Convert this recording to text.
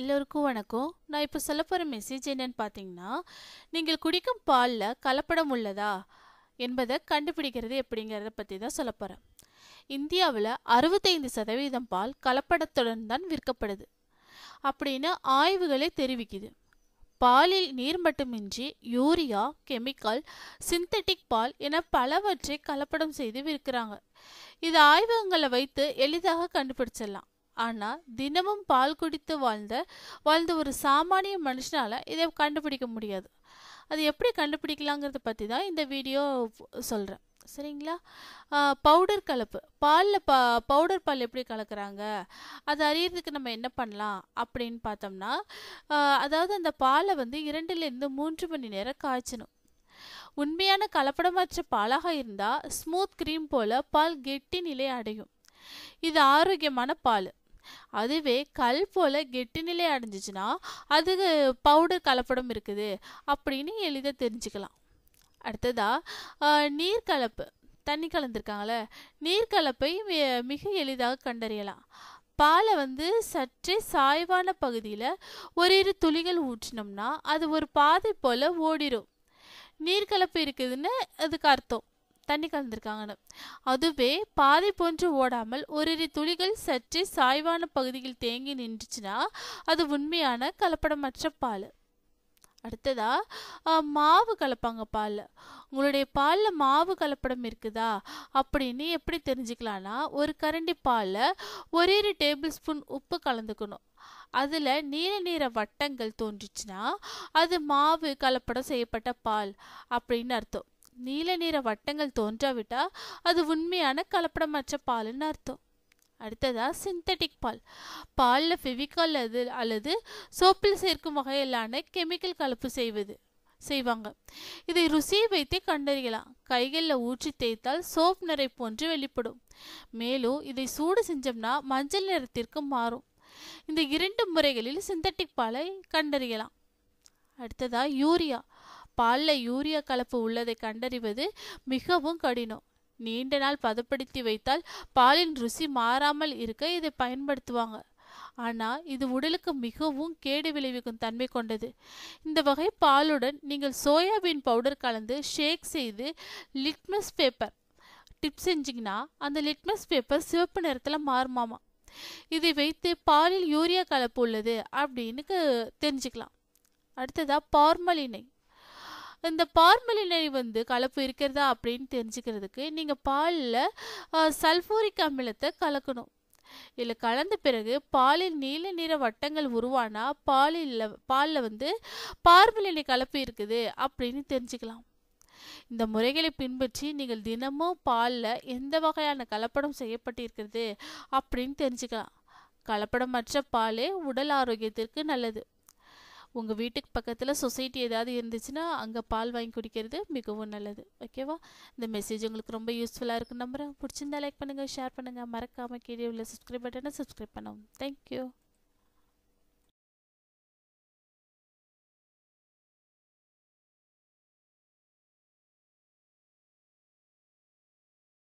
எல்லோருக்கும் வணக்கம். நான் இப்போ சொல்ல போகிற மெசேஜ் என்னன்னு பார்த்தீங்கன்னா நீங்கள் குடிக்கும் பாலில் கலப்படம் உள்ளதா என்பதை கண்டுபிடிக்கிறது எப்படிங்கிறத பற்றி தான் சொல்ல போகிறேன் இந்தியாவில் அறுபத்தைந்து சதவீதம் பால் கலப்படத்துடன் தான் விற்கப்படுது அப்படின்னு ஆய்வுகளே தெரிவிக்குது. பாலில் நீர் மட்டுமின்றி யூரியா கெமிக்கல் சிந்தட்டிக் பால் என பலவற்றை கலப்படம் செய்து விற்கிறாங்க. இது ஆய்வகங்களை வைத்து எளிதாக கண்டுபிடிச்சிடலாம். ஆனால் தினமும் பால் குடித்து வாழ்ந்த வாழ்ந்த ஒரு சாமானிய மனுஷனால் இதை கண்டுபிடிக்க முடியாது. அது எப்படி கண்டுபிடிக்கலாங்கிறத பற்றி தான் இந்த வீடியோ சொல்கிறேன் சரிங்களா? பவுடர் கலப்பு. பாலில் ப பவுடர் பால் எப்படி கலக்கிறாங்க? அது அறியறதுக்கு நம்ம என்ன பண்ணலாம்? அப்படின்னு பார்த்தோம்னா அதாவது அந்த பாலை வந்து இரண்டுலேருந்து மூன்று மணி நேரம் காய்ச்சணும். உண்மையான கலப்படமற்ற பாலாக இருந்தால் ஸ்மூத் க்ரீம் போல பால் கெட்டி நிலை அடையும். இது ஆரோக்கியமான பால். அதுவே கல் போல கெட்டி நிலை அடைஞ்சிச்சுன்னா அது பவுடர் கலப்படம் இருக்குது அப்படின்னு எளிதாக தெரிஞ்சுக்கலாம். அடுத்ததா நீர் கலப்பு தண்ணி கலந்துருக்காங்களே நீர் கலப்பை மிக எளிதாக கண்டறியலாம். பாலை வந்து சற்றே சாய்வான பகுதியில் ஓரிரு துளிகள் ஊற்றினோம்னா அது ஒரு பாதை போல் ஓடிடும் நீர்கலப்பு இருக்குதுன்னு அதுக்கு அர்த்தம். தண்ணி கலந்துருக்காங்கன்னு. அதுவே பாதை போன்று ஓடாமல் ஓரிரு துளிகள் சற்றே சாய்வான பகுதியில் தேங்கி நின்றுச்சுன்னா அது உண்மையான கலப்படமற்ற பால். அடுத்ததா மாவு கலப்பாங்க பாலில் உங்களுடைய பாலில் மாவு கலப்படம் இருக்குதா அப்படின்னு எப்படி தெரிஞ்சுக்கலான்னா ஒரு கரண்டி பாலில் ஒரே ஒரு டேபிள் ஸ்பூன் உப்பு கலந்துக்கணும். அதில் நீல நீர வட்டங்கள் தோன்றுச்சுன்னா அது மாவு கலப்படம் செய்யப்பட்ட பால் அப்படின்னு அர்த்தம். நீல நிற வட்டங்கள் தோன்றாவிட்டா அது உண்மையான கலப்படமற்ற பால்னு அர்த்தம். அடுத்ததா சிந்தட்டிக் பால். பாலில் ஃபெவிகால் அது அல்லது சோப்பில் சேர்க்கும் வகையிலான கெமிக்கல் கலப்பு செய்வது செய்வாங்க. இதை ருசியை வைத்தே கண்டறியலாம். கைகளில் ஊற்றி தேய்த்தால் சோப் நிறை போன்று வெளிப்படும். மேலும் இதை சூடு செஞ்சோம்னா மஞ்சள் நிறத்திற்கு மாறும். இந்த இரண்டு முறைகளில் சிந்தட்டிக் பாலை கண்டறியலாம். அடுத்ததா யூரியா. பாலில் யூரியா கலப்பு உள்ளதை கண்டறிவது மிகவும் கடினம். நீண்ட நாள் பதப்படுத்தி வைத்தால் பாலின் ருசி மாறாமல் இருக்க இதை பயன்படுத்துவாங்க. ஆனால் இது உடலுக்கு மிகவும் கேடு விளைவிக்கும் தன்மை கொண்டது. இந்த வகை பாலுடன் நீங்கள் சோயாபீன் பவுடர் கலந்து ஷேக் செய்து லிட்மஸ் பேப்பர் டிப் செஞ்சிங்கன்னா அந்த லிட்மஸ் பேப்பர் சிவப்பு நிறத்தில் மாறுமாமா. இதை வைத்து பாலில் யூரியா கலப்பு உள்ளது அப்படின்னு தெரிஞ்சுக்கலாம். அடுத்ததா பார்மலினை இந்த பார்மலினை வந்து கலப்பு இருக்கிறதா அப்படின்னு தெரிஞ்சுக்கிறதுக்கு நீங்கள் பாலில் சல்ஃபூரிக் அமிலத்தை கலக்கணும். இதில் கலந்த பிறகு பாலில் நீல நிற வட்டங்கள் உருவானா பாலில் பாலில் வந்து பார்மலினை கலப்பு இருக்குது அப்படின்னு தெரிஞ்சுக்கலாம். இந்த முறைகளை பின்பற்றி நீங்கள் தினமும் பாலில் எந்த வகையான கலப்படம் செய்யப்பட்டிருக்கிறது அப்படின்னு தெரிஞ்சுக்கலாம். கலப்படமற்ற பாலே உடல் ஆரோக்கியத்திற்கு நல்லது. உங்கள் வீட்டுக்கு பக்கத்தில் சொசைட்டி ஏதாவது இருந்துச்சுன்னா அங்கே பால் வாங்கி குடிக்கிறது மிகவும் நல்லது. ஓகேவா இந்த மெசேஜ் உங்களுக்கு ரொம்ப யூஸ்ஃபுல்லாக இருக்குன்னு நம்புகிறேன் பிடிச்சிருந்தா லைக் பண்ணுங்கள் ஷேர் பண்ணுங்கள் மறக்காமல் கீழே உள்ள சப்ஸ்கிரைப் பட்டனை சப்ஸ்கிரைப் பண்ணவும். தேங்க்யூ